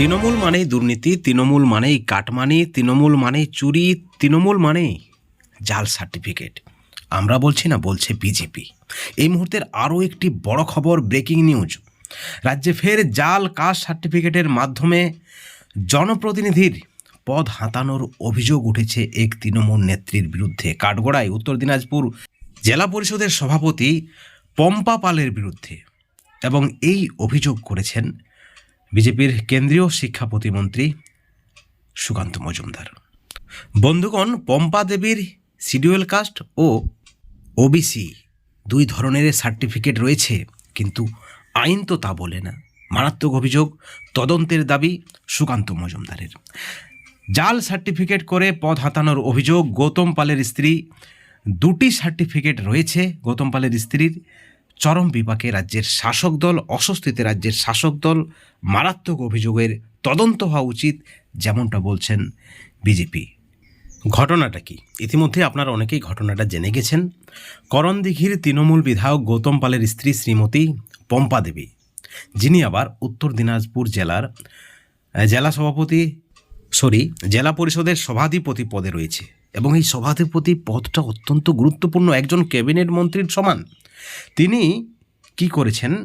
তৃণমূল মানেই দুর্নীতি, তৃণমূল মানেই কাটমানি, তৃণমূল মানেই চুরি, তৃণমূল মানেই জাল সার্টিফিকেট। আমরা বলছি না, বলছে বিজেপি। এই মুহূর্তের আরও একটি বড় খবর, ব্রেকিং নিউজ। রাজ্যে ফের জাল কাস্ট সার্টিফিকেটের মাধ্যমে জনপ্রতিনিধির পদ হাতানোর অভিযোগ উঠেছে এক তৃণমূল নেত্রীর বিরুদ্ধে। কাঠগড়ায়, উত্তর দিনাজপুর জেলা পরিষদের সভাপতি পম্পা পালের বিরুদ্ধে। এবং এই অভিযোগ করেছেন বিজেপির কেন্দ্রীয় শিক্ষা প্রতিমন্ত্রী সুকান্ত মজুমদার। বন্ধুগণ, পম্পা দেবীর শিডিউল কাস্ট ও ওবিসি দুই ধরনের সার্টিফিকেট রয়েছে, কিন্তু আইন তো তা বলে না। মারাত্মক অভিযোগ, তদন্তের দাবি সুকান্ত মজুমদারের। জাল সার্টিফিকেট করে পদ হাতানোর অভিযোগ গৌতম পালের স্ত্রী, দুটি সার্টিফিকেট রয়েছে গৌতম পালের স্ত্রীর। চরম বিপাকে রাজ্যের শাসক দল, অস্বস্তিতে রাজ্যের শাসক দল মারাত্মক অভিযোগের তদন্ত হওয়া উচিত যেমনটা বলছেন বিজেপি। ঘটনাটা কি? ইতিমধ্যে আপনারা অনেকেই ঘটনাটা জেনে গেছেন। করণদিঘির তৃণমূল বিধায়ক গৌতম পালের স্ত্রী শ্রীমতী পম্পা দেবী, যিনি আবার উত্তর দিনাজপুর জেলার জেলা সভাপতি, সরি, জেলা পরিষদের সভাধিপতি পদে রয়েছে। এবং এই সভাধিপতি পদটা অত্যন্ত গুরুত্বপূর্ণ। একজন ক্যাবিনেট মন্ত্রীর সমান। তিনি কি করেছেন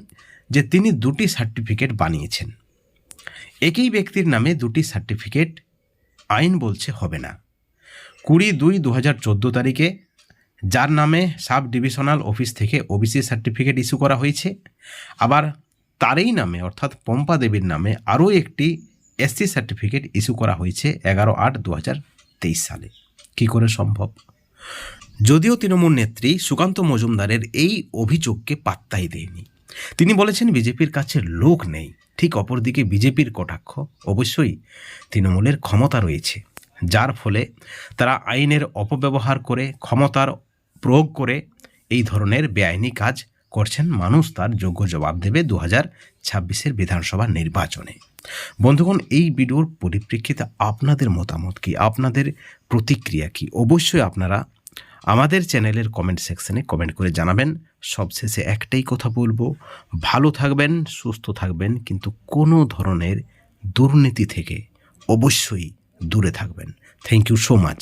যে তিনি দুটি সার্টিফিকেট বানিয়েছেন। একই ব্যক্তির নামে দুটি সার্টিফিকেট আইন বলছে হবে না। কুড়ি দুই দু হাজার চোদ্দ তারিখে যার নামে সাব ডিভিশনাল অফিস থেকে ওবিসি সার্টিফিকেট ইস্যু করা হয়েছে। আবার তারই নামে অর্থাৎ পম্পা দেবীর নামে আরও একটি এসসি সার্টিফিকেট ইস্যু করা হয়েছে এগারো আট দু হাজার তেইশ সালে। কী করে সম্ভব? যদিও তৃণমূল নেত্রী সুকান্ত মজুমদারের এই অভিযোগকে পাত্তাই দেয়নি। তিনি বলেছেন, বিজেপির কাছে লোক নেই। ঠিক অপরদিকে বিজেপির কটাক্ষ, অবশ্যই তৃণমূলের ক্ষমতা রয়েছে। যার ফলে তারা আইনের অপব্যবহার করে, ক্ষমতার প্রয়োগ করে এই ধরনের বেআইনি কাজ করছেন মানুষ তার যোগ্য জবাব দেবে দু হাজার ছাব্বিশের বিধানসভা নির্বাচনে। বন্ধুগণ, এই ভিডিওর পরিপ্রেক্ষিতে আপনাদের মতামত কি? আপনাদের প্রতিক্রিয়া কি? অবশ্যই আপনারা আমাদের চ্যানেলের কমেন্ট সেকশনে কমেন্ট করে জানাবেন। সবশেষে একটাই কথা বলব, ভালো থাকবেন, সুস্থ থাকবেন, কিন্তু কোনো ধরনের দুর্নীতি থেকে অবশ্যই দূরে থাকবেন। Thank you so much